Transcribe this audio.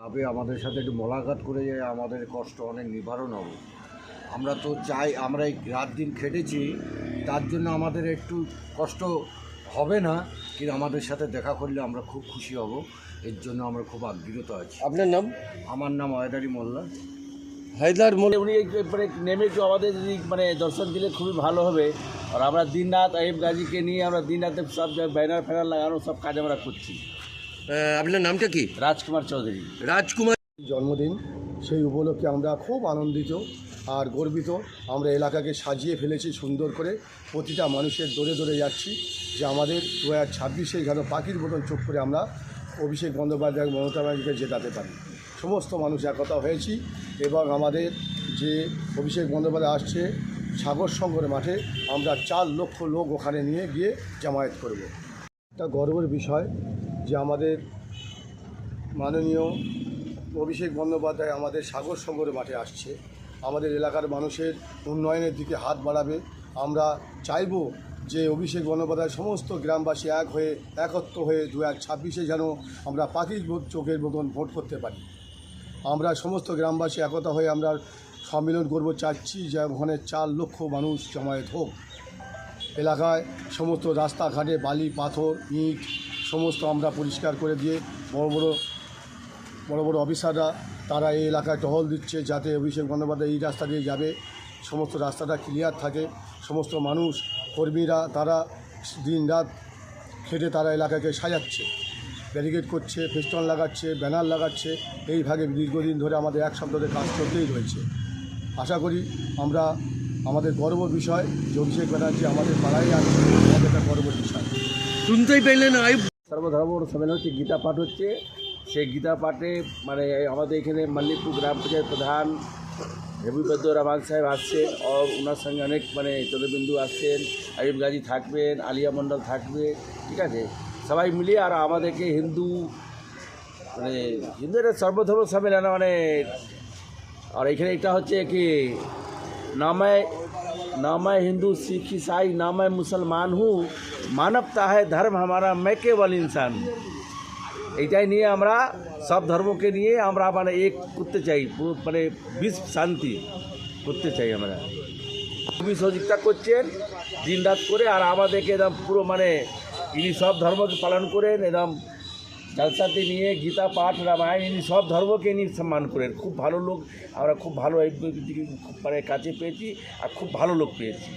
তবে আমাদের সাথে একটু মোলাকাত করে যায় আমাদের কষ্ট অনেক নিবারণ হবে। আমরা তো চাই আমরা এই রাত দিন খেটেছি তার জন্য আমাদের একটু কষ্ট হবে না কিন্তু আমাদের সাথে দেখা করলে আমরা খুব খুশি হব এর জন্য আমরা খুব আগ্রহত আছি। আপনার নাম? আমার নাম অয়দারি মোল্লা। হায়দার মোল উনি মানে নেমে একটু আমাদের যদি মানে দর্শন দিলে খুবই ভালো হবে। আর আমরা দিন রাত আইব গাজীকে নিয়ে আমরা দিন রাতে সব জায়গায় ব্যানার ফ্যানার লাগানো সব কাজ আমরা করছি। আপনার নামটা কি? রাজকুমার চৌধুরী। রাজকুমার জন্মদিন সেই উপলক্ষে আমরা খুব আনন্দিত আর গর্বিত। আমরা এলাকাকে সাজিয়ে ফেলেছি সুন্দর করে। প্রতিটা মানুষের দৌড়ে দৌড়ে যাচ্ছি যে আমাদের দু হাজার ছাব্বিশে যেন পাখির মতন চোখ করে আমরা অভিষেক বন্দ্যোপাধ্যায় মমতা ব্যানার্জিকে জেতাতে পারি। সমস্ত মানুষ একতা হয়েছি এবং আমাদের যে অভিষেক বন্দ্যোপাধ্যায় আসছে সাগর সংগর মাঠে আমরা চার লক্ষ লোক ওখানে নিয়ে গিয়ে জামায়াত করব। একটা গর্বের বিষয় যে আমাদের মাননীয় অভিষেক বন্দ্যোপাধ্যায় আমাদের সাগর সংগরের মাঠে আসছে, আমাদের এলাকার মানুষের উন্নয়নের দিকে হাত বাড়াবে। আমরা চাইব যে অভিষেক বন্দ্যোপাধ্যায় সমস্ত গ্রামবাসী এক হয়ে, একত্র হয়ে দু হাজার ছাব্বিশে যেন আমরা পাখির চোখের মতন ভোট করতে পারি। আমরা সমস্ত গ্রামবাসী একতা হয়ে আমরা সম্মেলন করব, চাচ্ছি যে ওখানে চার লক্ষ মানুষ জমায়েত হোক। এলাকায় সমস্ত রাস্তাঘাটে বালি, পাথর, ইট সমস্ত আমরা পরিষ্কার করে দিয়ে বড় বড় বড় বড় অফিসাররা, তারা এই এলাকায় টহল দিচ্ছে যাতে অভিষেক বন্দ্যোপাধ্যায় এই রাস্তা দিয়ে যাবে। সমস্ত রাস্তাটা ক্লিয়ার থাকে। সমস্ত মানুষ, কর্মীরা, তারা দিন রাত খেটে তারা এলাকাকে সাজাচ্ছে। ব্যারিকেড করছে ফেস্টন লাগাচ্ছে ব্যানার লাগাচ্ছে। এইভাবে দীর্ঘদিন ধরে আমাদের এক সপ্তাহে কাজ করতেই রয়েছে। আশা করি আমরা, আমাদের গর্ব বিষয় যে অভিষেক ব্যানার্জি আমাদের পাড়ায় আছে আমাদের একটা গর্বের বিষয়। শুনতেই পেলেন সর্বধর্ম সম্মেলন হচ্ছে, গীতা পাঠ হচ্ছে। সেই গীতা পাঠে মানে আমাদের এখানে মাল্লিকপুর গ্রাম পঞ্চায়েত প্রধান হেবিবদ্দ রহমান সাহেব আসছেন। আর ওনার সঙ্গে অনেক মানে চন্দ্রবিন্দু আসছেন আইব গাজী থাকবেন, আলিয়া মণ্ডল থাকবে ঠিক আছে? সবাই মিলিয়ে আর আমাদেরকে হিন্দু মানে হিন্দুদের সর্বধর্ম সম্মেলন মানে আর এখানে এটা হচ্ছে কি ना मैं ना मैं हिंदू सिख ईसाई ना मैं मुसलमान हूँ मानवता है धर्म हमारा मैं केवल इंसान हूँ এইটাই নিয়ে আমরা সব ধর্মকে নিয়ে আমরা মানে এক করতে চাই পুরো মানে বিশ্ব শান্তি করতে চাই আমরা খুবই সহযোগিতা করছেন দিন রাত করে আর আমাদেরকে একদম পুরো মানে ইনি সব ধর্মকে পালন করেন একদম জলসাতে নিয়ে গীতা, পাঠ, রামায়ণ সব ধর্মকে ইনি সম্মান করেন। খুব ভালো লোক, আমরা খুব ভালো মানে কাছে পেয়েছি, আর খুব ভালো লোক পেয়েছি।